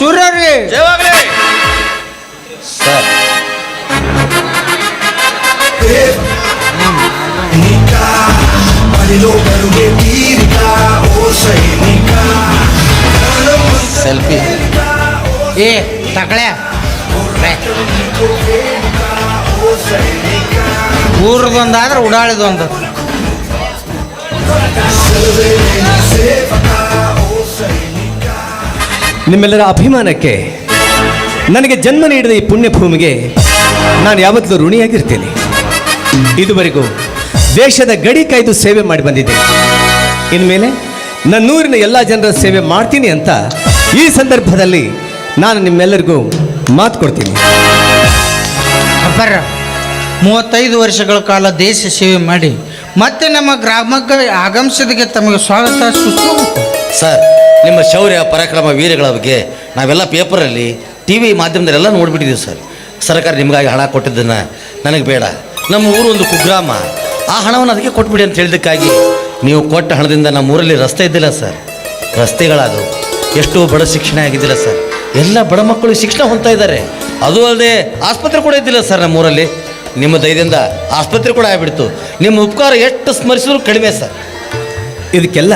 ಸೂರ್ಯ ರೀ ಜಯವಾಗಲಿ sir. Selfie. ಏ ತಕಳೆ ಊರದೊಂದಾದ್ರೆ ಉಡಾಳಿದೊಂದು. ನಿಮ್ಮೆಲ್ಲರ ಅಭಿಮಾನಕ್ಕೆ ನನಗೆ ಜನ್ಮ ನೀಡಿದ ಈ ಪುಣ್ಯಭೂಮಿಗೆ ನಾನು ಯಾವತ್ತೂ ಋಣಿಯಾಗಿರ್ತೇನೆ. ಇದುವರೆಗೂ ದೇಶದ ಗಡಿ ಕಾಯ್ದು ಸೇವೆ ಮಾಡಿ ಬಂದಿದ್ದೆ. ಇನ್ಮೇಲೆ ನನ್ನೂರಿನ ಎಲ್ಲ ಜನರ ಸೇವೆ ಮಾಡ್ತೀನಿ ಅಂತ ಈ ಸಂದರ್ಭದಲ್ಲಿ ನಾನು ನಿಮ್ಮೆಲ್ಲರಿಗೂ ಮಾತು ಕೊಡ್ತೀನಿ. ಅಪ್ಪರ ಮೂವತ್ತೈದು ವರ್ಷಗಳ ಕಾಲ ದೇಶ ಸೇವೆ ಮಾಡಿ ಮತ್ತೆ ನಮ್ಮ ಗ್ರಾಮಕ್ಕೆ ಆಗಮಿಸಿದಕ್ಕೆ ತಮಗೆ ಸ್ವಾಗತ ಸುಸ್ವಾಗತ ಸರ್ ನಿಮ್ಮ ಶೌರ್ಯ, ಪರಾಕ್ರಮ, ವೀರಗಳ ಬಗ್ಗೆ ನಾವೆಲ್ಲ ಪೇಪರಲ್ಲಿ ಟಿ ವಿ ಮಾಧ್ಯಮದಲ್ಲೆಲ್ಲ ನೋಡಿಬಿಟ್ಟಿದ್ದೀವಿ ಸರ್. ಸರ್ಕಾರ ನಿಮಗಾಗಿ ಹಣ ಕೊಟ್ಟಿದ್ದನ್ನು ನನಗೆ ಬೇಡ. ನಮ್ಮ ಊರು ಒಂದು ಕುಗ್ರಾಮ. ಆ ಹಣವನ್ನು ಅದಕ್ಕೆ ಕೊಟ್ಬಿಡಿ ಅಂತ ಹೇಳಿದ್ದಕ್ಕಾಗಿ ನೀವು ಕೊಟ್ಟ ಹಣದಿಂದ ನಮ್ಮ ಊರಲ್ಲಿ ರಸ್ತೆ ಇದ್ದಿಲ್ಲ ಸರ್. ರಸ್ತೆಗಳಾದವು. ಎಷ್ಟು ಬಡ ಶಿಕ್ಷಣ ಆಗಿದ್ದಿಲ್ಲ ಸರ್. ಎಲ್ಲ ಬಡ ಮಕ್ಕಳು ಶಿಕ್ಷಣ ಹೊಂತಾ ಇದ್ದಾರೆ. ಅದು ಅಲ್ಲದೆ ಆಸ್ಪತ್ರೆ ಕೂಡ ಇದ್ದಿಲ್ಲ ಸರ್ ನಮ್ಮ ಊರಲ್ಲಿ. ನಿಮ್ಮ ದಯದಿಂದ ಆಸ್ಪತ್ರೆ ಕೂಡ ಆಗಿಬಿಡ್ತು. ನಿಮ್ಮ ಉಪಕಾರ ಎಷ್ಟು ಸ್ಮರಿಸಿದ್ರು ಕಡಿಮೆ ಸರ್. ಇದಕ್ಕೆಲ್ಲ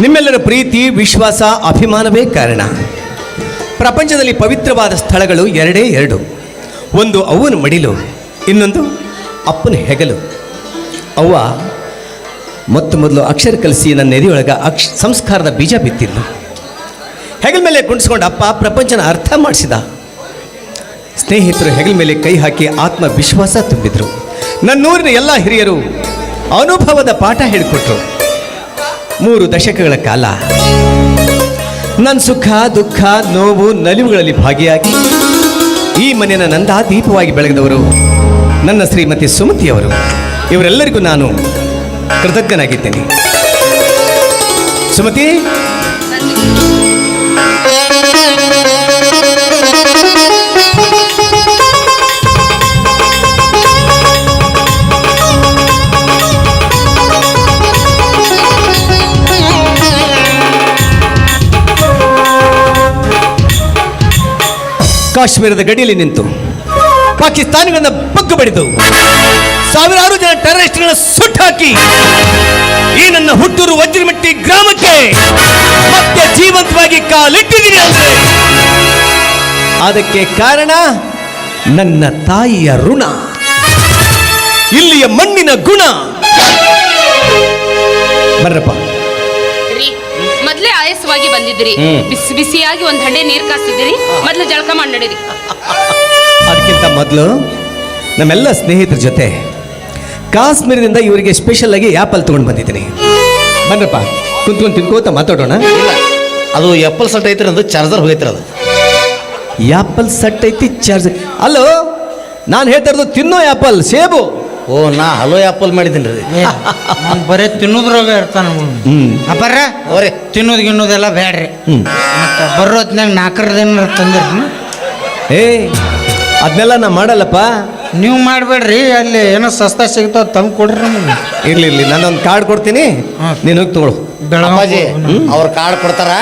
ನಿಮ್ಮೆಲ್ಲರ ಪ್ರೀತಿ, ವಿಶ್ವಾಸ, ಅಭಿಮಾನವೇ ಕಾರಣ. ಪ್ರಪಂಚದಲ್ಲಿ ಪವಿತ್ರವಾದ ಸ್ಥಳಗಳು ಎರಡೇ ಎರಡು. ಒಂದು ಅವ್ವನ ಮಡಿಲು, ಇನ್ನೊಂದು ಅಪ್ಪನ ಹೆಗಲು. ಅವ್ವ ಮೊತ್ತ ಮೊದಲು ಅಕ್ಷರ ಕಲಿಸಿ ನನ್ನ ನೆರೆಯೊಳಗೆ ಅಕ್ಷ, ಸಂಸ್ಕಾರದ ಬೀಜ ಬಿತ್ತಿದ್ಲು. ಹೆಗಲ ಮೇಲೆ ಕುಣಿಸ್ಕೊಂಡು ಅಪ್ಪ ಪ್ರಪಂಚನ ಅರ್ಥ ಮಾಡಿಸಿದ. ಸ್ನೇಹಿತರು ಹೆಗಲ ಮೇಲೆ ಕೈ ಹಾಕಿ ಆತ್ಮವಿಶ್ವಾಸ ತುಂಬಿದರು ತುಂಬಿದ್ರು. ನನ್ನೂರಿನ ಎಲ್ಲ ಹಿರಿಯರು ಅನುಭವದ ಪಾಠ ಹೇಳಿಕೊಟ್ರು. ಮೂರು ದಶಕಗಳ ಕಾಲ. ನನ್ನ ಸುಖ, ದುಃಖ, ನೋವು, ನಲಿವುಗಳಲ್ಲಿ ಭಾಗಿಯಾಗಿ ಈ ಮನೆಯ ನಂದ ದೀಪವಾಗಿ ಬೆಳಗಿದವರು ನನ್ನ ಶ್ರೀಮತಿ ಸುಮತಿಯವರು. ಇವರೆಲ್ಲರಿಗೂ ನಾನು ಕೃತಜ್ಞನಾಗಿದ್ದೇನೆ. ಸುಮತಿ? ಕಾಶ್ಮೀರದ ಗಡಿಯಲ್ಲಿ ನಿಂತು ಪಾಕಿಸ್ತಾನಿಗಳನ್ನ ಬಗ್ಗು ಬಡಿದು ಸಾವಿರಾರು ಜನ ಟೆರರಿಸ್ಟ್ಗಳನ್ನ ಸುಟ್ಟಾಕಿ ಈ ನನ್ನ ಹುಟ್ಟೂರು ವಜ್ರಮಟ್ಟಿ ಗ್ರಾಮಕ್ಕೆ ಮತ್ತೆ ಜೀವಂತವಾಗಿ ಕಾಲಿಟ್ಟಿದ್ದೀನಿ ಅಂದ್ರೆ. ಅದಕ್ಕೆ ಕಾರಣ ನನ್ನ ತಾಯಿಯ ಋಣ. ಇಲ್ಲಿಯ ಮಣ್ಣಿನ ಗುಣ. ಬರ್ರಪ್ಪ. ಮೊದ್ಲೇ ಆಯಸವಾಗಿ ಬಂದಿದ್ರಿ ಬಿಸಿ ಬಿಸಿಯಾಗಿ ಒಂದ್ ಹಂಡೆ ನೀರ್ ಕಾಸಿದಿರಿ ಮೊದ್ಲು ಜಳಕ ಮಾಡಿ ನಡೀರಿ. ಅದಕ್ಕಿಂತ ಮೊದಲು ನಮ್ಮೆಲ್ಲ ಸ್ನೇಹಿತರ ಜೊತೆ ಕಾಶ್ಮೀರದಿಂದ ಇವರಿಗೆ ಸ್ಪೆಷಲ್ ಆಗಿ ಆ್ಯಪಲ್ ತಗೊಂಡು ಬಂದಿದ್ದೀನಿ. ಬನ್ರಪ್ಪ ಕುಂತ್ಕೊಂಡು ತಿನ್ಕೋತ ಮಾತಾಡೋಣ. ಇಲ್ಲ ಅದು ಆಪಲ್ ಸಟ್ ಐತ್ರಿ ಅದು ಚಾರ್ಜರ್ ಹೋಗೈತ್ರಿ ಅದು. ಆಪಲ್ ಸಟ್ ಐತಿ ಚಾರ್ಜ್ ಅಲ್ಲೋ ನಾನು ಹೇಳ್ತಾ ಇರೋದು ತಿನ್ನೋ ಆ್ಯಪಲ್ ಸೇಬು. ಓ ನಾ ಹಲೋ ಆ್ಯಪಲ್ ಮಾಡಿದ್ದೀನಿ ರೀ. ಅವ್ನ್ ಬರೇ ತಿನ್ನೋದ್ರಾಗ ಇರ್ತಾನ ಹ್ಮ್. ಅಪ್ಪರ ಅವ್ರೆ ತಿನ್ನೋದು ಗಿನ್ನೋದೆಲ್ಲ ಬೇಡ್ರಿ ಹ್ಮ್. ಮತ್ತೆ ಹೊತ್ತಿನಾಗ ನಾಲ್ಕರದೇನ ತಂದಿರಿ ಏ ಅದನ್ನೆಲ್ಲ ನಾ ಮಾಡಲ್ಲಪ್ಪ. ನೀವು ಮಾಡಬೇಡ್ರಿ ಅಲ್ಲಿ ಏನೋ ಸಸ್ತಾ ಸಿಗ್ತಾವ ತಂದು ಕೊಡ್ರಿ ನಮಗೆ. ಇರ್ಲಿ ಇರ್ಲಿ ನಾನೊಂದು ಕಾರ್ಡ್ ಕೊಡ್ತೀನಿ. ನಿನಗೆ ನೀನು ಹೋಗಿ ತಗೊಳು. ಅಪ್ಪಾಜಿ ಅವ್ರು ಅವ್ರ ಕಾರ್ಡ್ ಕೊಡ್ತಾರ.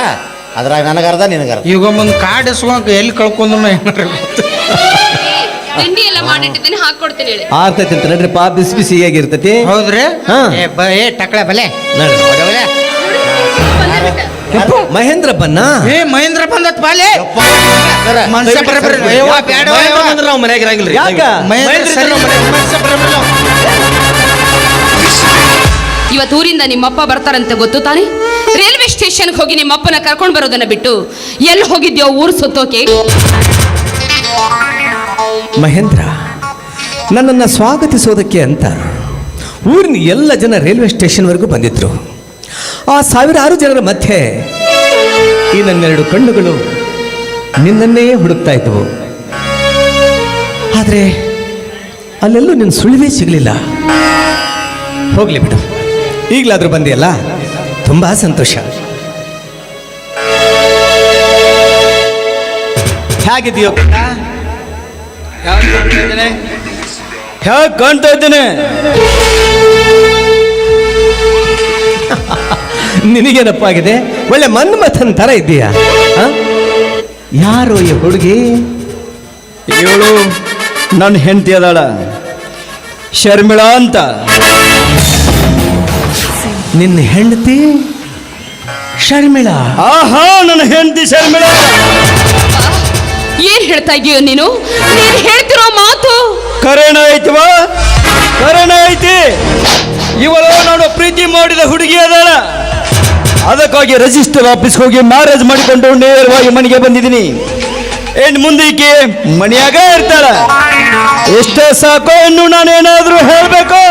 ಅದ್ರಾಗ ನನಗರ್ಧ ನಿನಗರ್ಧ ಈಗ ಒಂದು ಕಾರ್ಡ್ ಇಸ್ಕೊಂಡು ಎಲ್ಲಿ ಕಳ್ಕೊಂಡ್ರು ಏನಾರ ತಿಂಡಿ ಎಲ್ಲ ಮಾಡಿಟ್ಟಿದ್ದೀನಿ ಹಾಕೊಡ್ತೀನಿ ಹೇಳಿ. ಆರ್ತೈತಿ ಅಂತ ಪಾ ಬಿಸಿ ಬಿಸಿಯಾಗಿರ್ತೈತಿ ಹೌದ್ರಿ? ಹಾ. ಏ ಬ ಏ ಟಕಳೆ ಬಲೆ. ನಡ್ರಿ. ಮಹೇಂದ್ರ ಬನ್ನ ಏ ಮಹೇಂದ್ರ ಬಂದತ್ ಬಾಲೆ. ಸರ, ಮನುಷ್ಯ ದಯವಿಟ್ಟು ಬರಬ್ರಿ. ಸರ್, ಅಯ್ಯವ್ವ, ಬ್ಯಾಡ ಮಹೇಂದ್ರ ಬಂದ್ರೆ ನಾವು ಮನ್ಯಾಗ ಇರಂಗಿಲ್ರಿ. ಯಾಕ? ಮಹೇಂದ್ರ ಸರಿ ಮನುಷ್ಯ ಬರಬ್ರಿ ಇವತ್ತು ಊರಿಂದ ನಿಮ್ಮಪ್ಪ ಬರ್ತಾರಂತೆ ಗೊತ್ತು ತಾನೆ? ರೈಲ್ವೆ ಸ್ಟೇಷನ್ಗೆ ಹೋಗಿ ನಿಮ್ಮಪ್ಪನ ಕರ್ಕೊಂಡು ಬರೋದನ್ನ ಬಿಟ್ಟು ಎಲ್ಲಿ ಹೋಗಿದ್ಯೋ ಊರು ಸುತ್ತೋಕೆ? ಮಹೇಂದ್ರ, ನನ್ನನ್ನು ಸ್ವಾಗತಿಸೋದಕ್ಕೆ ಅಂತ ಊರಿನ ಎಲ್ಲ ಜನ ರೈಲ್ವೆ ಸ್ಟೇಷನ್ವರೆಗೂ ಬಂದಿದ್ರು. ಆ ಸಾವಿರಾರು ಜನರ ಮಧ್ಯೆ ಈ ನನ್ನೆರಡು ಕಣ್ಣುಗಳು ನಿನ್ನನ್ನೇ ಹುಡುಕ್ತಾ ಇದ್ದವು. ಆದರೆ ಅಲ್ಲೆಲ್ಲೂ ನಿನ್ನ ಸುಳಿವೇ ಸಿಗಲಿಲ್ಲ. ಹೋಗ್ಲಿ ಬಿಡು. ಈಗಲಾದರೂ ಬಂದಿಯಲ್ಲ? ತುಂಬ ಸಂತೋಷ. ಹೇಗಿದೆಯೋ ಹೇಗೆ ಕಾಣ್ತಾ ಇದ್ದೇನೆ? ನಿನಗೇನಪ್ಪ ಆಗಿದೆ? ಒಳ್ಳೆ ಮನ್ಮಥನ್ ಥರ ಇದ್ದೀಯಾ? ಆ? ಯಾರು ಈ ಹುಡುಗಿ? ಇವಳು ನನ್ನ ಹೆಂಡತಿ ಅದಾಳ. ಶರ್ಮಿಳಾ ಅಂತ. ನಿನ್ನ ಹೆಂಡತಿ? ಶರ್ಮಿಳಾ? ಆಹಾ, ನನ್ನ ಹೆಂಡತಿ ಶರ್ಮಿಳಾ. ಏನ್ ಹೇಳ್ತಾ ಇದೀಯೋ ನೀನು? ನೀನ್ ಹೇಳ್ತಿರೋ ಮಾತು? ಕರೆಣ ಐತವ ಕರೆಣ ಐತಿ. ಇವಳು ನಾನು ಪ್ರೀತಿ ಮಾಡಿದ ಹುಡುಗಿ ಅದಾಳ. ಅದಕ್ಕಾಗಿ ರಿಜಿಸ್ಟರ್ ಆಫೀಸ್ಗೆ ಹೋಗಿ ಮ್ಯಾರೇಜ್ ಮಾಡಿಕೊಂಡು ನೇರವಾಗಿ ಮನೆಗೆ ಬಂದಿದ್ದೀನಿ. ಏನ್ ಮುಂದೆ ಮನೆಯಾಗ ಇರ್ತಾಳ. ಎಷ್ಟೇ ಸಾಕು, ಇನ್ನು ನಾನೇನಾದ್ರೂ ಹೇಳ್ಬೇಕು.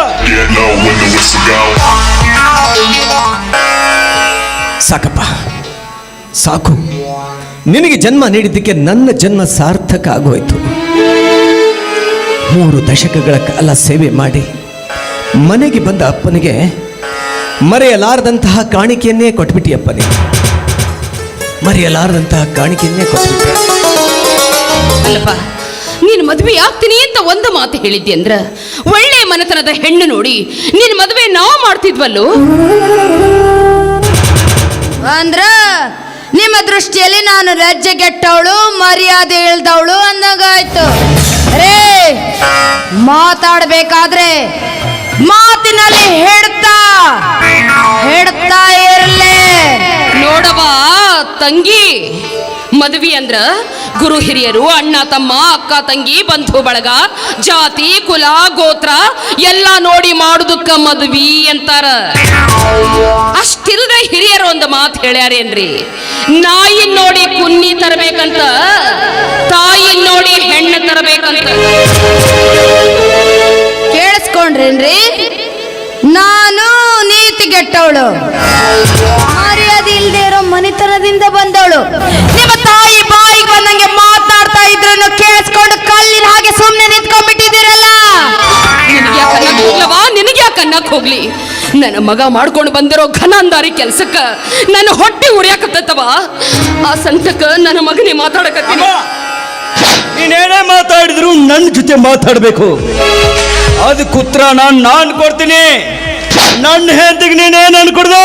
ಸಾಕಪ್ಪ, ಸಾಕು. ನಿನಗೆ ಜನ್ಮ ನೀಡಿದ್ದಕ್ಕೆ ನನ್ನ ಜನ್ಮ ಸಾರ್ಥಕ ಆಗೋಯ್ತು. ಮೂರು ದಶಕಗಳ ಕಾಲ ಸೇವೆ ಮಾಡಿ ಮನೆಗೆ ಬಂದ ಅಪ್ಪನಿಗೆ ಮರೆಯಲಾರದಂತಹ ಕಾಣಿಕೆಯನ್ನೇ ಕೊಟ್ಬಿಟ್ಟಿಯಪ್ಪನೇ ಮರೆಯಲಾರದಂತಹ ಕಾಣಿಕೆಯನ್ನೇ ಕೊಟ್ಬಿಟ್ಟೆ. ಅಲ್ಲಪ್ಪ ನೀನು ಮದುವೆ ಆಗ್ತೀನಿ ಅಂತ ಒಂದು ಮಾತು ಹೇಳಿದ್ದೆ ಅಂದ್ರ ಒಳ್ಳೆ ಮನೆತನದ ಹೆಣ್ಣು ನೋಡಿ ನೀನು ಮದುವೆ ನಾವು ಮಾಡ್ತಿದ್ವಲ್ಲೋ? ಅಂದ್ರ ನಿಮ್ಮ ದೃಷ್ಟಿಯಲ್ಲಿ ನಾನು ಲಜ್ಜೆಗೆಟ್ಟವಳು ಮರ್ಯಾದೆ ಇಳ್ದವಳು ಅಂದಂಗಾಯ್ತು. ರೇ, ಮಾತಾಡ್ಬೇಕಾದ್ರೆ ಮಾತಿನಲ್ಲಿ ಹೇಳ್ತಾ ಹೇಳ್ತಾ ಇರಲೇ. ನೋಡವಾ ತಂಗಿ. ಮದುವೆ ಅಂದ್ರ ಗುರು ಹಿರಿಯರು, ಅಣ್ಣ, ತಮ್ಮ, ಅಕ್ಕ, ತಂಗಿ, ಬಂಧು, ಬಳಗ, ಜಾತಿ, ಕುಲ, ಗೋತ್ರ ಎಲ್ಲ ನೋಡಿ ಮಾಡುದಕ್ಕ ಮದ್ವಿ ಅಂತಾರ. ಅಷ್ಟಿಲ್ದೆ ಹಿರಿಯರು ಒಂದು ಮಾತು ಹೇಳ್ಯಾರೇನ್ರಿ? ನಾಯಿ ನೋಡಿ ಕುನ್ನಿ ತರಬೇಕಂತ, ತಾಯಿ ನೋಡಿ ಹೆಣ್ಣು ತರಬೇಕಂತ. ಕೇಳಿಸ್ಕೊಂಡ್ರೇನ್ರಿ? ನಾನು ನೀತಿಗೆಟ್ಟವಳು. ಹೋಗ್ಲಿ. ನನ್ನ ಮಗ ಮಾಡ್ಕೊಂಡು ಬಂದಿರೋ ಘನಾಂದಾರಿ ಕೆಲ್ಸಕ್ಕ ನನ್ನ ಹೊಟ್ಟೆ ಉರಿಯಾಕತ್ತವ ಆ ಸಂತಕ ನನ್ನ ಮಗನೇ ಮಾತಾಡಕತ್ತೀನಿ. ನೀನೇನೇ ಮಾತಾಡಿದ್ರು ನನ್ನ ಜೊತೆ ಮಾತಾಡಬೇಕು. ಅದು ಕುತ್ರ ನಾನು ನಾನು ಕೊಡ್ತೀನಿ. ನನ್ನ ಹೆಂಡತಿಗೆ ನೀನೇನು ಅನ್ಕೊಡ್ದು?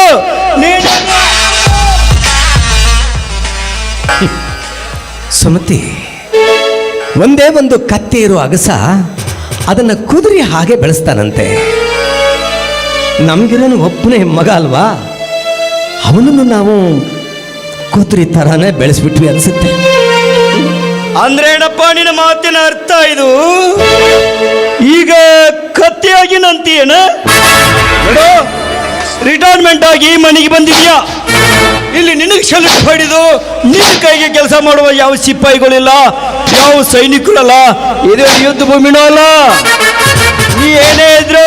ನೀನು ಸುಮತಿ ಒಂದೇ ಒಂದು ಕತ್ತೆ ಇರೋ ಅಗಸ ಅದನ್ನು ಕುದುರೆ ಹಾಗೆ ಬೆಳೆಸ್ತಾನಂತೆ. ನಮಗಿರೋನು ಒಪ್ಪನೇ ಮಗ ಅಲ್ವಾ? ಅವನನ್ನು ನಾವು ಕೂತರಿ ಥರನೇ ಬೆಳೆಸ್ಬಿಟ್ವಿ ಅನಿಸುತ್ತೆ. ಅಂದ್ರೇನಪ್ಪ ನಿನ್ನ ಮಾತಿನ ಅರ್ಥ ಇದು? ಈಗ ಕತ್ತೆಯಾಗಿ ನಂತೀಯನ? ನೋಡು ರಿಟೈರ್ಮೆಂಟ್ ಆಗಿ ಮನೆಗೆ ಬಂದಿದ್ಯಾ? ಇಲ್ಲಿ ನಿನಗೆ ಸೆಲೆಕ್ಟ್ ಹೊಡಿದು ನಿನ್ನ ಕೈಗೆ ಕೆಲಸ ಮಾಡುವ ಯಾವ ಸಿಪಾಯಿಗಳಿಲ್ಲ, ಯಾವ ಸೈನಿಕರಲ್ಲ, ಇದು ಯುದ್ಧ ಭೂಮಿನೂ ಅಲ್ಲ. ನೀ ಏನೇ ಇದ್ರು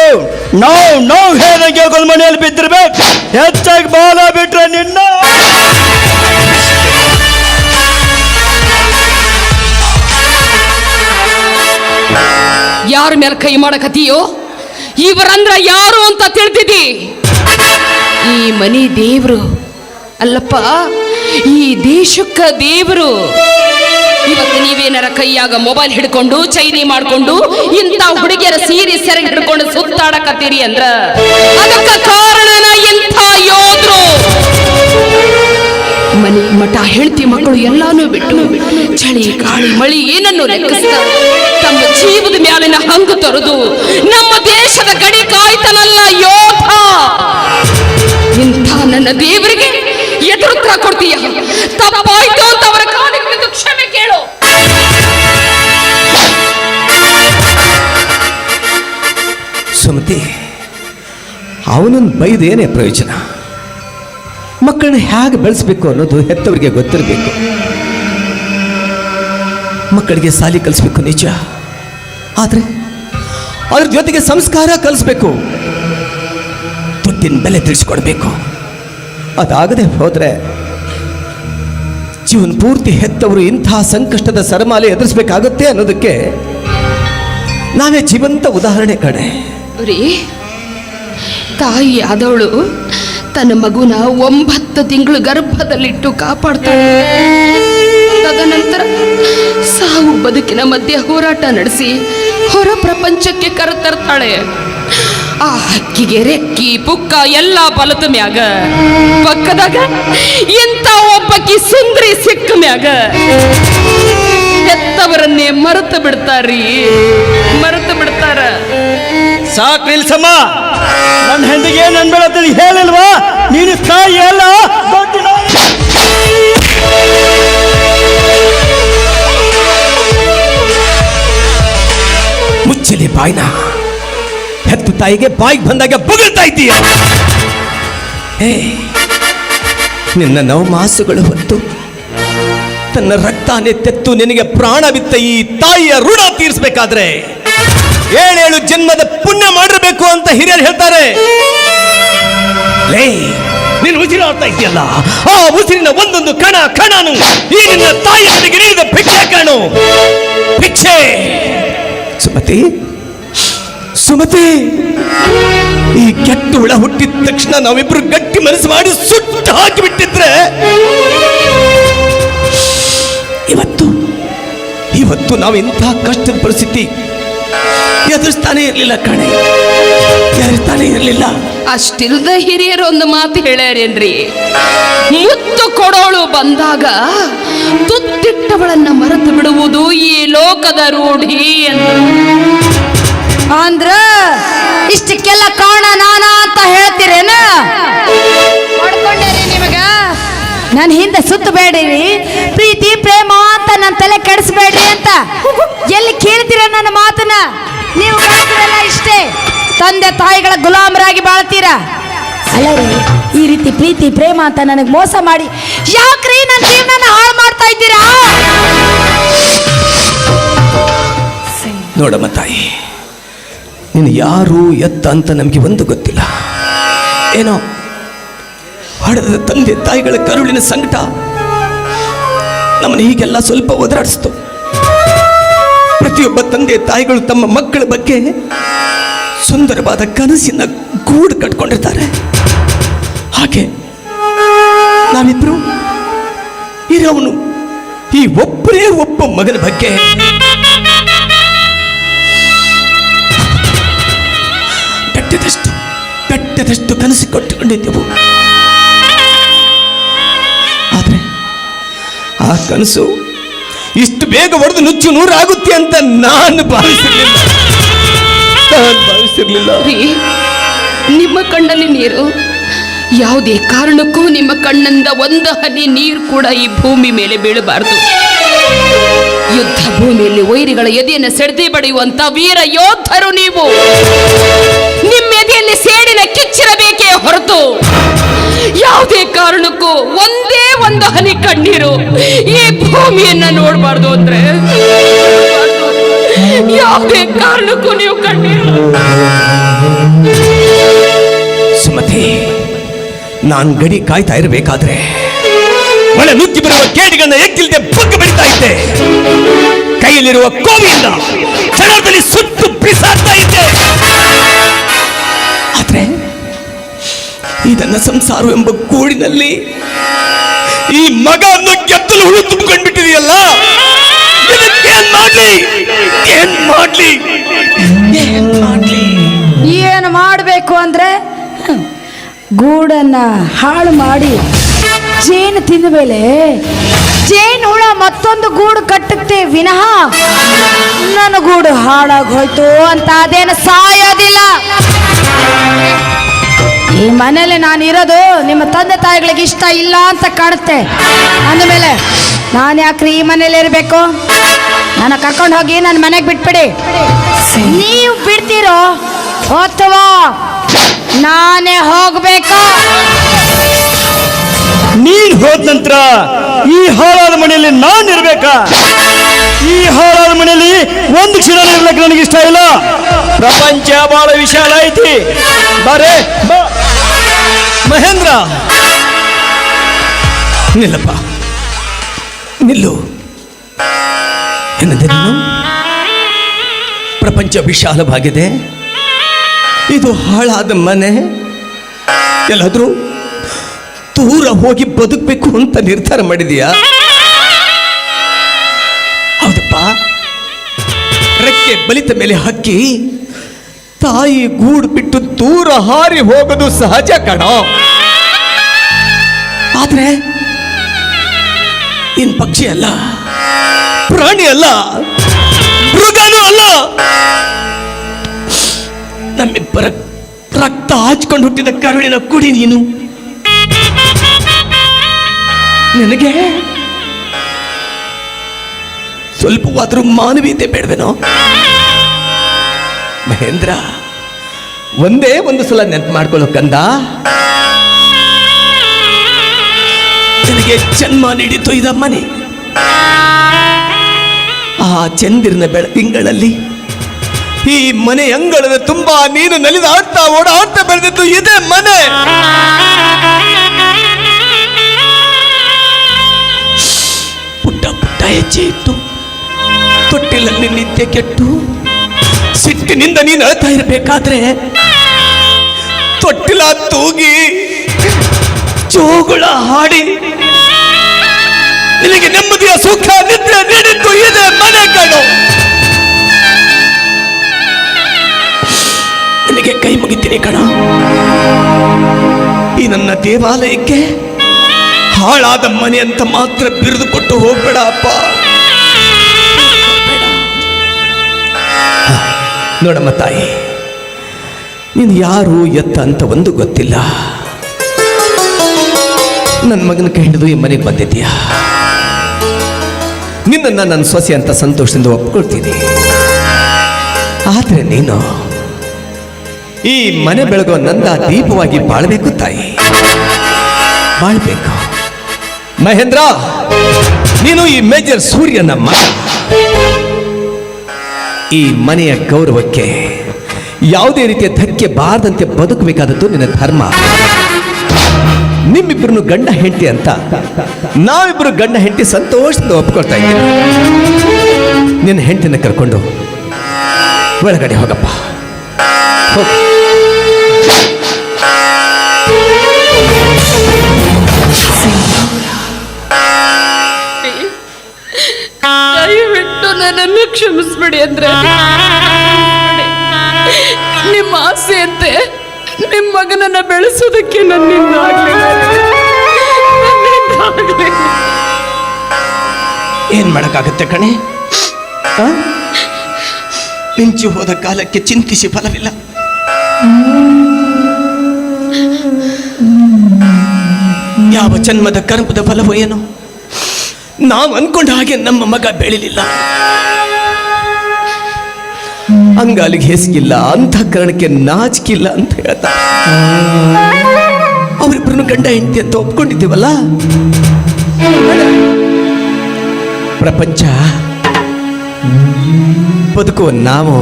ನಾವು ನಾವು ಹೇಳ್ದಂಗೆ ಒಂದು ಮನೆಯಲ್ಲಿ ಬಿದ್ದಿರ್ಬೇಕು? ಹೆಚ್ಚಾಗಿ ಬಾಲ ಬಿಟ್ರೆ ನಿನ್ನ. ಯಾರ ಮೇಲೆ ಕೈ ಮಾಡಕತ್ತೀಯೋ? ಇವರಂದ್ರ ಯಾರು ಅಂತ ತಿಳಿದಿದ್ದಿ ಈ ಮನಿ ದೇವ್ರು. ಅಲ್ಲಪ್ಪ, ಈ ದೇಶಕ್ಕ ದೇವರು. ಇವತ್ತು ನೀವೇನಾರ ಕೈಯಾಗ ಮೊಬೈಲ್ ಹಿಡ್ಕೊಂಡು, ಚೈನಿ ಮಾಡ್ಕೊಂಡು, ಇಂಥ ಹುಡುಗಿಯರ ಸೀರೆ ಸೆರೆ ಹಿಡ್ಕೊಂಡು ಸುತ್ತಾಡಕತ್ತೀರಿ ಅಂದ್ರ? ಅದಕ್ಕೆ ಕಾರಣನ ಇಂಥ ಯೋಧರು ಮನೆ ಮಠ ಹೆಂಡತಿ ಮಕ್ಕಳು ಎಲ್ಲಾನು ಬಿಟ್ಟು, ಚಳಿ, ಗಾಳಿ, ಮಳಿ ಏನನ್ನು ಲೆಕ್ಕಿಸ್ತಾರೆ ತಮ್ಮ ಜೀವದ ಮ್ಯಾಲಿನ ಹಂಗು ತೊರೆದು, ನಮ್ಮ ದೇಶದ ಗಡಿ ಕಾಯ್ತನಲ್ಲ ಯೋಧ. ಇಂಥ ನನ್ನ ದೇವರಿಗೆ ಎದುರುತ್ರ ಕೊಡ್ತೀಯ? ತಪ್ಪಾಯ್ತು ಅವನನ್ನು ಬೈದೇನೇ ಪ್ರಯೋಜನ. ಮಕ್ಕಳನ್ನ ಹೇಗೆ ಬೆಳೆಸ್ಬೇಕು ಅನ್ನೋದು ಹೆತ್ತವರಿಗೆ ಗೊತ್ತಿರಬೇಕು. ಮಕ್ಕಳಿಗೆ ಸಾಲಿ ಕಲಿಸ್ಬೇಕು ನಿಜ. ಆದರೆ ಅದ್ರ ಜೊತೆಗೆ ಸಂಸ್ಕಾರ ಕಲಿಸ್ಬೇಕು. ದುಡ್ಡಿನ ಬೆಲೆ ತಿಳಿಸ್ಕೊಡ್ಬೇಕು. ಅದಾಗದೆ ಹೋದರೆ ಜೀವನ ಪೂರ್ತಿ ಹೆತ್ತವರು ಇಂಥ ಸಂಕಷ್ಟದ ಸರಮಾಲೆ ಎದುರಿಸಬೇಕಾಗುತ್ತೆ ಅನ್ನೋದಕ್ಕೆ ನಾವೇ ಜೀವಂತ ಉದಾಹರಣೆ ರೀ ತಾಯಿ ಆದವಳು, ತನ್ನ ಮಗುನ ಒಂಬತ್ತು ತಿಂಗಳು ಗರ್ಭದಲ್ಲಿಟ್ಟು ಕಾಪಾಡ್ತಾಳೆ. ತದನಂತರ ಸಾವು ಬದುಕಿನ ಮಧ್ಯೆ ಹೋರಾಟ ನಡೆಸಿ ಹೊರ ಪ್ರಪಂಚಕ್ಕೆ ಕರೆತರ್ತಾಳೆ. ಆ ಹಕ್ಕಿಗೆ ರೆಕ್ಕಿ, ಪುಕ್ಕ, ಎಲ್ಲ ಬಲದ ಮ್ಯಾಗ. ಪಕ್ಕದಾಗ ಇಂಥ ಒಬ್ಬಕ್ಕಿ ಸುಂದರಿ ಸಿಕ್ಕ ಮ್ಯಾಗ. ಹೆತ್ತವರನ್ನೇ ಮರೆತು ಬಿಡ್ತಾರೀ ಮರೆತು ಬಿಡ್ತಾರ. ಸಾಕು ನಿಲ್ಸಮ್ಮ ನನ್ನ ಹೆಂಡಿಗೆ ನನ್ನ ಬೆಳತಲ್ಲಿ ಹೇಳಿಲ್ವಾ? ನೀನು ತಾಯಿ ನಾಯಿ. ಮುಚ್ಚಲಿ ಬಾಯ್ನ. ಹೆತ್ತು ತಾಯಿಗೆ ಬಾಯಿಗೆ ಬಂದಾಗ ಬಗಳ್ತಾ ಇದ್ದೀಯ? ನಿನ್ನ ನವಮಾಸುಗಳು ಹೊತ್ತು. ತನ್ನ ರಕ್ತಾನೆ ತೆತ್ತು ನಿನಗೆ ಪ್ರಾಣವಿತ್ತ ಈ ತಾಯಿಯ ಋಣ ತೀರಿಸಬೇಕಾದ್ರೆ ಏಳೇಳು ಜನ್ಮದ ಪುಣ್ಯ ಮಾಡಿರಬೇಕು ಅಂತ ಹಿರಿಯರು ಹೇಳ್ತಾರೆ. ಲೇ, ನೀನು ಉಸಿರಾಡ್ತಾ ಇದೆಯಲ್ಲ ಆ ಉಸಿರಿನ ಒಂದೊಂದು ಕಣ, ಕಣನು ಈ ನಿನ್ನ ತಾಯಿ ನನಗೆ ನೀಡಿದ ಭಿಕ್ಷೆ ಕಣು. ಭಿಕ್ಷೆ. ಸುಮತಿ ಸುಮತಿ, ಈ ಕೆಟ್ಟ ಹುಳ ಹುಟ್ಟಿದ ತಕ್ಷಣ ನಾವಿಬ್ರು ಗಟ್ಟಿ ಮನಸ್ಸು ಮಾಡಿ ಸುಟ್ಟು ಹಾಕಿಬಿಟ್ಟಿದ್ರೆ ಇವತ್ತು ಇವತ್ತು ನಾವು ಕಷ್ಟದ ಪರಿಸ್ಥಿತಿ ಎದುರಿಸ್ತಾನೆ ಇರಲಿಲ್ಲ ಕಣೆ. ಎದುರಿಸ್ತಾನೆ ಇರಲಿಲ್ಲ. ಅಷ್ಟಿಲ್ದ ಹಿರಿಯರು ಒಂದು ಮಾತು ಹೇಳ್ಯಾರೇನ್ರಿ? ಮುತ್ತು ಕೊಡೋಳು ಬಂದಾಗ ತುತ್ತಿಟ್ಟವಳನ್ನ ಮರೆತು ಬಿಡುವುದು ಈ ಲೋಕದ ರೂಢಿ ಅಂದ್ರ ಇಷ್ಟಕ್ಕೆಲ್ಲ ಕಾರಣ ನಾನ ಅಂತ ಹೇಳ್ತೀರೇನ? ಮಾಡ್ಕೊಂಡೇರಿ ನಿಮಗ? ನನ್ನ ಹಿಂದೆ ಸುತ್ತಬೇಡಿರಿ. ಪ್ರೀತಿ ಪ್ರೇಮ ಅಂತ ನನ್ನ ತಲೆ ಕೆಡಿಸ್ಬೇಡ್ರಿ ಅಂತ. ಎಲ್ಲಿ ಕೇಳ್ತೀರ ನನ್ನ ಮಾತನ್ನ? ನೀವು ಮಾಡ್ತೀರಲ್ಲ ಇಷ್ಟೇ. ತಂದೆ ತಾಯಿಗಳ ಗುಲಾಮರಾಗಿ ಬಾಳ್ತೀರಾ? ಅಲ್ಲ ರೀ ಈ ರೀತಿ ಪ್ರೀತಿ, ಪ್ರೇಮ ಅಂತ ನನಗೆ ಮೋಸ ಮಾಡಿ ಯಾಕ್ರಿ ನನ್ನ ಜೀವನ ಹಾಳು ಮಾಡ್ತಾ ಇದ್ದೀರಾ? ನೋಡಮ್ಮ ತಾಯಿ, ನೀನು ಯಾರು ಎತ್ತ ಅಂತ ನಮಗೆ ಒಂದು ಗೊತ್ತಿಲ್ಲ. ಏನೋ ಹಡದ ತಂದೆ ತಾಯಿಗಳ ಕರುಳಿನ ಸಂಕಟ ನಮ್ಮನ್ನು ಹೀಗೆಲ್ಲ ಸ್ವಲ್ಪ ಒದರಾಡಿಸ್ತು ಪ್ರತಿಯೊಬ್ಬ ತಂದೆ ತಾಯಿಗಳು ತಮ್ಮ ಮಕ್ಕಳ ಬಗ್ಗೆ ಸುಂದರವಾದ ಕನಸಿನ ಗೂಡು ಕಟ್ಕೊಂಡಿರ್ತಾರೆ. ಹಾಗೆ ನಾವಿಬ್ರು ಇರೋವನು ಈ ಒಬ್ಬರೇ ಒಬ್ಬ ಮಗನ ಬಗ್ಗೆ ಬೆಟ್ಟದಷ್ಟು ಬೆಟ್ಟದಷ್ಟು ಕನಸು ಕಟ್ಟಿಕೊಂಡಿದ್ದೆವು. ಆದರೆ ಆ ಕನಸು ಇಷ್ಟು ಬೇಗ ಹೊಡೆದು ನುಚ್ಚು ನೂರಾಗುತ್ತೆ ಅಂತ ನಾನು ಭಾವಿಸಿರ್ಲಿಲ್ಲ. ನಾನು ಭಾವಿಸಿರ್ಲಿಲ್ಲ. ನಿಮ್ಮ ಕಣ್ಣಲ್ಲಿ ನೀರು. ಯಾವುದೇ ಕಾರಣಕ್ಕೂ ನಿಮ್ಮ ಕಣ್ಣಿಂದ ಒಂದು ಹನಿ ನೀರು ಕೂಡ ಈ ಭೂಮಿ ಮೇಲೆ ಬೀಳಬಾರದು. ಯುದ್ಧ ಭೂಮಿಯಲ್ಲಿ ವೈರಿಗಳ ಎದೆಯನ್ನು ಸೆಡದೆ ಬಡಿಯುವಂತ ವೀರ ಯೋಧರು ನೀವು. ನಿಮ್ಮ ಎದೆಯಲ್ಲಿ ಸೇಡಿನ ಕಿಚ್ಚಿರಬೇಕೇ ಹೊರತು. ಯಾವುದೇ ಕಾರಣಕ್ಕೂ ಒಂದೇ ಒಂದು ಹನಿ ಕಣ್ಣೀರು ಈ ಭೂಮಿಯನ್ನ ನೋಡಬಾರ್ದು ಅಂದ್ರೆ. ಯಾವುದೇ ಕಾರಣಕ್ಕೂ ನೀವು ಕಣ್ಣೀರು. ಸುಮತಿ, ನಾನ್ ಗಡಿ ಕಾಯ್ತಾ ಇರಬೇಕಾದ್ರೆ ಮಳೆ ನುಗ್ಗಿ ಬರುವ ಕೇಡಿಗಳನ್ನ ಎಕ್ಕಿಲ್ದೆ ಬಗ್ಗ ಬೆಳಿತಾ ಇದ್ದೆ. ಕೈಯಲ್ಲಿರುವ ಕೋವಿಯಿಂದ ಕ್ಷಣದಲ್ಲಿ ಸುತ್ತು ಬಿಸಾಡ್ತಾ ಇದ್ದೆ. ಆದ್ರೆ ಇದನ್ನ ಎಂಬ ಕೂಡಿನಲ್ಲಿ ಈ ಮಗ ಗೆದ್ದಲು ಹುಳು ತುಂಬಿಕೊಂಡ್ಬಿಟ್ಟಿದೆಯಲ್ಲ? ಏನ್ ಮಾಡ್ಲಿ? ಏನ್ ಮಾಡ್ಲಿ? ಏನ್ ಮಾಡ್ಲಿ? ಏನು ಮಾಡಬೇಕು ಅಂದ್ರೆ ಗೂಡನ್ನ ಹಾಳು ಮಾಡಿ ಜೇನು ತಿಂದ ಮೇಲೆ ಜೇನು ಹುಳ ಮತ್ತೊಂದು ಗೂಡು ಕಟ್ಟುತ್ತೆ ವಿನಃ ನನ್ನ ಗೂಡು ಹಾಳಾಗಿ ಹೋಯ್ತು ಅಂತ ಅದೇನು ಸಾಯೋದಿಲ್ಲ. ಮನೇಲಿ ನಾನು ಇರೋದು ನಿಮ್ಮ ತಂದೆ ತಾಯಿಗಳಿಗೆ ಇಷ್ಟ ಇಲ್ಲ ಅಂತ ಕಾಣುತ್ತೆ. ಅಂದಮೇಲೆ, ನಾನು ಯಾಕ್ರಿ ಈ ಮನೇಲಿ ಇರಬೇಕು? ನಾನು ಕರ್ಕೊಂಡು ಹೋಗಿ ನನ್ನ ಮನೆಗೆ ಬಿಟ್ಬಿಡಿ. ನೀವು ಬಿಡ್ತೀರೋ ಅಥವಾ ನಾನೇ ಹೋಗ್ಬೇಕು? ನೀನ್ ಹೋದ ನಂತರ ಈ ಹಾಳಾದ ಮನೆಯಲ್ಲಿ ನಾನು ಇರ್ಬೇಕಾ? ಈ ಹಾಳಾದ ಮನೆಯಲ್ಲಿ ಒಂದು ಕ್ಷಣ ಇರ್ಲಿಕ್ಕೆ ನನಗೆ ಇಷ್ಟ ಇಲ್ಲ. ಪ್ರಪಂಚ ಬಹಳ ವಿಶಾಲ ಐತಿ. ಬರೇ ಮಹೇಂದ್ರ! ನಿಲ್ಲಪ್ಪ. ನಿಲ್ಲು. ಎನ್ನದೆ ನೀನು? ಪ್ರಪಂಚ ವಿಶಾಲವಾಗಿದೆ. ಇದು ಹಾಳಾದ ಮನೆ. ಎಲ್ಲಾದರೂ ದೂರ ಹೋಗಿ ಬದುಕಬೇಕು ಅಂತ ನಿರ್ಧಾರ ಮಾಡಿದೀಯಾ ಹೌದಪ್ಪ. ರೆಕ್ಕೆ ಬಲಿತ ಮೇಲೆ ಹಕ್ಕಿ ತಾಯಿ ಗೂಡು ಬಿಟ್ಟು ದೂರ ಹಾರಿ ಹೋಗೋದು ಸಹಜ ಕಣ. ಆದ್ರೆ ಇನ್ ಪಕ್ಷಿ ಅಲ್ಲ, ಪ್ರಾಣಿ ಅಲ್ಲ, ಮೃಗನೂ ಅಲ್ಲ. ನಮ್ಮಿಬ್ಬರ ರಕ್ತ ಹಾಚ್ಕೊಂಡು ಹುಟ್ಟಿದ ಕರುಳಿನ ಕುಡಿ ನೀನು. ನಿನಗೆ ಸ್ವಲ್ಪವಾದರೂ ಮಾನವೀಯತೆ ಬೇಡವೇನೋ? ಮಹೇಂದ್ರ, ಒಂದೇ ಒಂದು ಸಲ ನೆನಪು ಮಾಡ್ಕೊಳ್ಳೋ ಕಂದ? ನನಗೆ ಜನ್ಮ ನೀಡಿತು ಇದ ಮನೆ. ಆ ಚಂದಿರನ ಬೆಳದಿಂಗಳಲ್ಲಿ ಈ ಮನೆ ಅಂಗಳದ ತುಂಬಾ ನೀನು ನಲಿದಾಡ್ತಾ ಓಡಾಡ್ತಾ ಬೆಳೆದಿದ್ದು ಇದೇ ಮನೆ. ಪುಟ್ಟ ಪುಟ್ಟ ಹೆಜ್ಜೆ ಇತ್ತು. ತೊಟ್ಟಿಲಲ್ಲಿ ನಿತ್ಯ ಕೆಟ್ಟು ಸಿಟ್ಟಿನಿಂದ ನೀನು ಅಳ್ತಾ ಇರಬೇಕಾದ್ರೆ ತೊಟ್ಟಿಲ ತೂಗಿ ಜೋಗುಳ ಹಾಡಿ ನಿನಗೆ ನೆಮ್ಮದಿಯ ಸುಖ ನಿದ್ರೆ ನೀಡಿದ್ದು ಇದೆ ಮನೆ ನಿನಗೆ ಕೈ ಮುಗಿತೀನಿ ಕಣ. ಈ ನನ್ನ ದೇವಾಲಯಕ್ಕೆ ಹಾಳಾದ ಮನೆ ಅಂತ ಮಾತ್ರ ಬಿರಿದುಕೊಟ್ಟು ಹೋಗ್ಬೇಡ ಅಪ್ಪ. ನೋಡಮ್ಮ ತಾಯಿ, ನೀನು ಯಾರು ಎತ್ತ ಅಂತ ಒಂದು ಗೊತ್ತಿಲ್ಲ. ನನ್ನ ಮಗನ ಕೈ ಹಿಡಿದು ಈ ಮನೆಗೆ ಬಂದಿದ್ದೀಯಾ? ನಿನ್ನನ್ನು ನನ್ನ ಸೊಸೆ ಅಂತ ಸಂತೋಷದಿಂದ ಒಪ್ಕೊಳ್ತೀನಿ. ಆದರೆ ನೀನು ಈ ಮನೆ ಬೆಳಗೋ ನಂದ ದೀಪವಾಗಿ ಬಾಳಬೇಕು ತಾಯಿ. ಬಾಳ್ಬೇಕು. ಮಹೇಂದ್ರ, ನೀನು ಈ ಮೇಜರ್ ಸೂರ್ಯನ ಮಗ. ಈ ಮನೆಯ ಗೌರವಕ್ಕೆ ಯಾವುದೇ ರೀತಿಯ ಧಕ್ಕೆ ಬಾರದಂತೆ ಬದುಕಬೇಕಾದದ್ದು ನಿನ್ನ ಧರ್ಮ. ನಿಮ್ಮಿಬ್ಬರನ್ನು ಗಂಡ ಹೆಂಡತಿ ಅಂತ ನಾವಿಬ್ಬರು ಗಂಡ ಹೆಂಡತಿ ಸಂತೋಷದಿಂದ ಒಪ್ಕೊಳ್ತಾ ಇದ್ದೀವಿ. ನಿನ್ನ ಹೆಂಡತಿನ ಕರ್ಕೊಂಡು ಒಳಗಡೆ ಹೋಗಪ್ಪ. ಹೋಗು. ನನ್ನನ್ನು ಕ್ಷಮಿಸ್ಬಿಡಿ ಅಂದ್ರೆ. ನಿಮ್ಮ ಆಸೆಯಂತೆ ನಿಮ್ಮ ಮಗನನ್ನ ಬೆಳೆಸೋದಕ್ಕೆ ನನ್ನಿಂದ. ಏನ್ ಮಾಡಕ್ಕಾಗತ್ತೆ ಕಣೆ? ಮಿಂಚಿ ಹೋದ ಕಾಲಕ್ಕೆ ಚಿಂತಿಸಿ ಫಲವಿಲ್ಲ. ಯಾವ ಜನ್ಮದ ಕರ್ಮದ ಫಲವೋ ಏನೋ? ನಾವು ಅಂದ್ಕೊಂಡ ಹಾಗೆ ನಮ್ಮ ಮಗ ಬೆಳಿಲಿಲ್ಲ. ಅಂಗಾಲಿಗೆ ಹೆಸಗಿಲ್ಲ ಅಂತಃಕರಣಕ್ಕೆ ನಾಚಿಕಿಲ್ಲ ಅಂತ ಹೇಳ್ತಾ. ಅವರಿಬ್ಬರನ್ನು ಗಂಡ ಹೆಂಡತಿ ಅಂತ ಒಪ್ಕೊಂಡಿದ್ದೀವಲ್ಲ? ಪ್ರಪಂಚ, ಬದುಕುವ ನಾವು.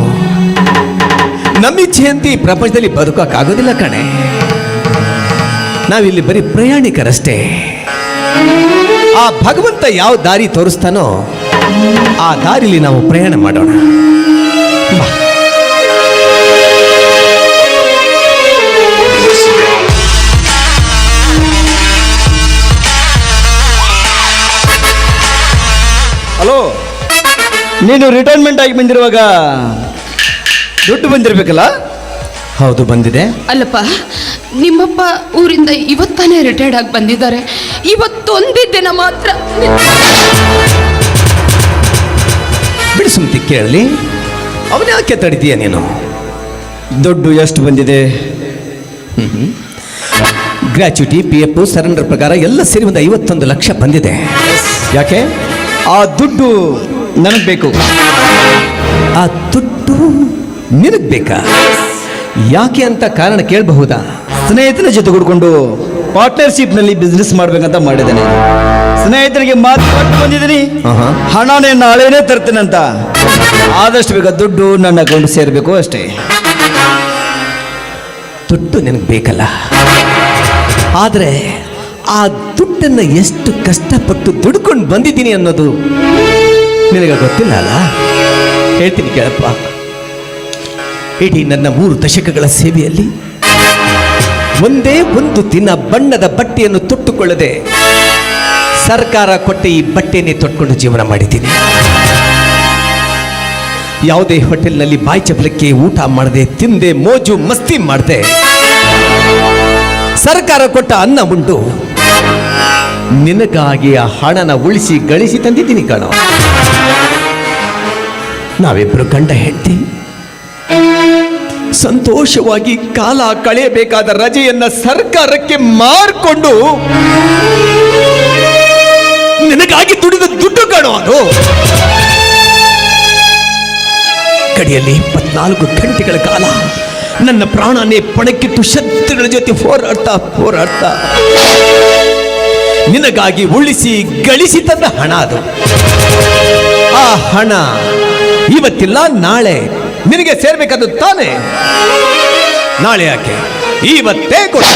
ನಮ್ಮಿಚ್ಛೆಯಂತೆ ಈ ಪ್ರಪಂಚದಲ್ಲಿ ಬದುಕೋಕ್ಕಾಗೋದಿಲ್ಲ ಕಣೆ. ನಾವಿಲ್ಲಿ ಬರೀ ಪ್ರಯಾಣಿಕರಷ್ಟೇ. ಆ ಭಗವಂತ ಯಾವ ದಾರಿ ತೋರಿಸ್ತಾನೋ ಆ ದಾರಿಲಿ ನಾವು ಪ್ರಯಾಣ ಮಾಡೋಣ. ಹಲೋ ನೀನು ರಿಟೈರ್ಮೆಂಟ್ ಆಗಿ ಬಂದಿರುವಾಗ ದುಡ್ಡು ಬಂದಿರಬೇಕಲ್ಲ? ಹೌದು ಬಂದಿದೆ. ಅಲ್ಲಪ್ಪ ನಿಮ್ಮಪ್ಪ ಊರಿಂದ ಇವತ್ತಾನೆ ರಿಟೈರ್ಡ್ ಆಗಿ ಬಂದಿದ್ದಾರೆ. ಇವತ್ತೊಂದೇ ದಿನ ಮಾತ್ರ ಬಿಡು ಸುಮ್ತಿ ಕೇಳಲಿ. ಅವನ ಯಾಕೆ ತಡಿದೀಯ ನೀನು? ದುಡ್ಡು ಎಷ್ಟು ಬಂದಿದೆ? ಗ್ರ್ಯಾಚ್ಯುಟಿ ಪಿ ಎಫ್ ಸರೆಂಡರ್ ಪ್ರಕಾರ ಎಲ್ಲ ಸೇರಿ ಒಂದು ಐವತ್ತೊಂದು ಲಕ್ಷ ಬಂದಿದೆ. ಯಾಕೆ? ಆ ದುಡ್ಡು ನನಗೆ ಬೇಕು. ಆ ದುಡ್ಡು ನಿನಗೆ ಬೇಕಾ? ಯಾಕೆ ಅಂತ ಕಾರಣ ಕೇಳಬಹುದಾ? ಸ್ನೇಹಿತರ ಜೊತೆ ಕೂಡ್ಕೊಂಡು ಪಾರ್ಟ್ನರ್ಶಿಪ್ನಲ್ಲಿ ಬಿಸ್ನೆಸ್ ಮಾಡ್ಬೇಕಂತ ಮಾಡಿದ್ದೇನೆ. ಸ್ನೇಹಿತರಿಗೆ ಮಾತು ಕೊಟ್ಟು ಬಂದಿದ್ದೀನಿ. ಆಹಾ. ಹಣನೇ ನಾಳೆನೇ ತರ್ತೀನಂತ. ಆದಷ್ಟು ಬೇಗ ದುಡ್ಡು ನನ್ನ ಅಕೌಂಟ್ ಸೇರಬೇಕು ಅಷ್ಟೇ. ದುಡ್ಡು ನಿನಗೆ ಬೇಕಲ್ಲ. ಆದರೆ ಆ ದುಡ್ಡನ್ನು ಎಷ್ಟು ಕಷ್ಟಪಟ್ಟು ದುಡ್ಕೊಂಡು ಬಂದಿದ್ದೀನಿ ಅನ್ನೋದು ನಿನಗೆ ಗೊತ್ತಿಲ್ಲ ಅಲ್ಲ? ಹೇಳ್ತೀನಿ ಕೇಳಪ್ಪ. ಇಡೀ ನನ್ನ ಮೂರು ದಶಕಗಳ ಸೇವೆಯಲ್ಲಿ ಒಂದೇ ಒಂದು ದಿನ ಬಣ್ಣದ ಬಟ್ಟೆಯನ್ನು ತೊಟ್ಟುಕೊಳ್ಳದೆ ಸರ್ಕಾರ ಕೊಟ್ಟ ಈ ಬಟ್ಟೆಯನ್ನೇ ತೊಟ್ಕೊಂಡು ಜೀವನ ಮಾಡಿದ್ದೀನಿ ಯಾವುದೇ ಹೋಟೆಲ್ನಲ್ಲಿ ಬಾಯಿ ಚಪಲಕ್ಕೆ ಊಟ ಮಾಡದೆ, ತಿಂದೆ, ಮೋಜು, ಮಸ್ತಿ ಮಾಡದೆ, ಸರ್ಕಾರ ಕೊಟ್ಟ ಅನ್ನ ಉಂಡು ನಿನಗಾಗಿ ಆ ಹಣನ ಉಳಿಸಿ ಗಳಿಸಿ ತಂದಿದ್ದೀನಿ ಕಣ. ನಾವಿಬ್ರು ಗಂಡ ಹೆಂಡತಿ. ಸಂತೋಷವಾಗಿ ಕಾಲ ಕಳೆಯಬೇಕಾದ ರಜೆಯನ್ನ ಸರ್ಕಾರಕ್ಕೆ ಮಾರ್ಕೊಂಡು ನಿನಗಾಗಿ ದುಡಿದ ದುಡ್ಡು ಅದು. ಕಡೆಯಲ್ಲಿ ಇಪ್ಪತ್ನಾಲ್ಕು ಗಂಟೆಗಳ ಕಾಲ ನನ್ನ ಪ್ರಾಣನೇ ಪಣಕ್ಕಿಟ್ಟು ಶತ್ರುಗಳ ಜೊತೆ ಹೋರಾಡ್ತಾ ಹೋರಾಡ್ತಾ ನಿನಗಾಗಿ ಉಳಿಸಿ ಗಳಿಸಿ ತಂದ ಹಣ ಅದು. ಆ ಹಣ ಇವತ್ತಿಲ್ಲ, ನಾಳೆ ನಿನಗೆ ಸೇರ್ಬೇಕಾದ ತಾನೇ? ನಾಳೆ ಯಾಕೆ? ಇವತ್ತೇ ಕೊಡು.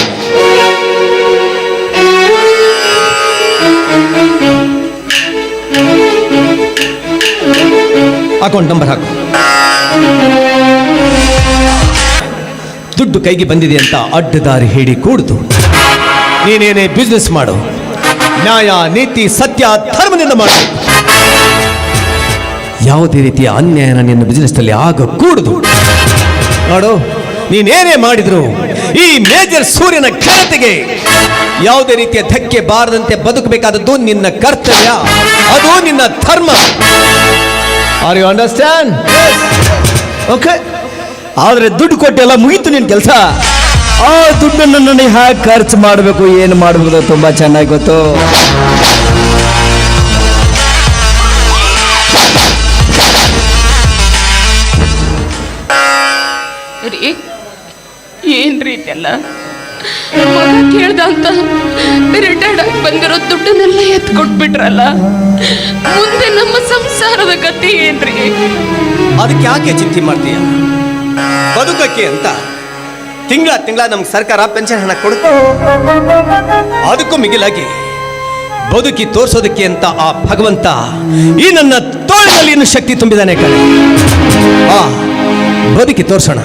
ಅಕೌಂಟ್ ನಂಬರ್ ಹಾಕು. ದುಡ್ಡು ಕೈಗೆ ಬಂದಿದೆ ಅಂತ ಅಡ್ಡದಾರಿ ಹೇಳಿ ಕೂಡ್ದು. ನೀನೇನೇ ಬಿಸ್ನೆಸ್ ಮಾಡು. ನ್ಯಾಯ, ನೀತಿ, ಸತ್ಯ, ಧರ್ಮದಿಂದ ಮಾಡು. ಯಾವುದೇ ರೀತಿಯ ಅನ್ಯಾಯನ ನಿನ್ನ ಬಿಸ್ನೆಸ್ನಲ್ಲಿ ಆಗ ಕೂಡುದು ನೋಡು, ನೀನೇನೇ ಮಾಡಿದ್ರು ಈ ಮೇಜರ್ ಸೂರ್ಯನ ಘನತೆಗೆ ಯಾವುದೇ ರೀತಿಯ ಧಕ್ಕೆ ಬಾರದಂತೆ ಬದುಕಬೇಕಾದದ್ದು ನಿನ್ನ ಕರ್ತವ್ಯ, ಅದು ನಿನ್ನ ಧರ್ಮ. ಆರ್ ಯು ಅಂಡರ್ಸ್ಟ್ಯಾಂಡ್ ಓಕೆ ಆದರೆ ದುಡ್ಡು ಕೊಟ್ಟೆಲ್ಲ ಮುಗೀತು ನಿನ್ನ ಕೆಲಸ. ಆ ದುಡ್ಡನ್ನು ನನಗೆ ಹ್ಯಾಕ್ ಖರ್ಚು ಮಾಡಬೇಕು, ಏನು ಮಾಡಬೇಕು ತುಂಬಾ ಚೆನ್ನಾಗಿ ಗೊತ್ತು. ಏನ್ರಿ ಕೇಳ್ದಂತ ರಿಟೈರ್ಡ್ ಆಗಿ ಬಂದಿರೋ ದುಡ್ಡನ್ನೆಲ್ಲ ಎತ್ಕೊಟ್ಬಿಟ್ರಲ್ಲ? ಮುಂದೆ ನಮ್ಮ ಸಂಸಾರದ ಗತಿ ಏನ್ರಿ? ಅದಕ್ಕೆ ಯಾಕೆ ಚಿಂತೆ ಮಾಡ್ತೀಯ? ಬದುಕಕ್ಕೆ ಅಂತ ತಿಂಗಳ ತಿಂಗಳ ನಮ್ಗೆ ಸರ್ಕಾರ ಪೆನ್ಷನ್ ಹಣ ಕೊಡುತ್ತೆ. ಅದಕ್ಕೂ ಮಿಗಿಲಾಗಿ ಬದುಕಿ ತೋರಿಸೋದಕ್ಕೆ ಅಂತ ಆ ಭಗವಂತ ಈ ನನ್ನ ತೋಳಿನಲ್ಲಿ ಇನ್ನು ಶಕ್ತಿ ತುಂಬಿದಾನೆ ಕಣೆ. ಆ, ಬದುಕಿ ತೋರ್ಸೋಣ.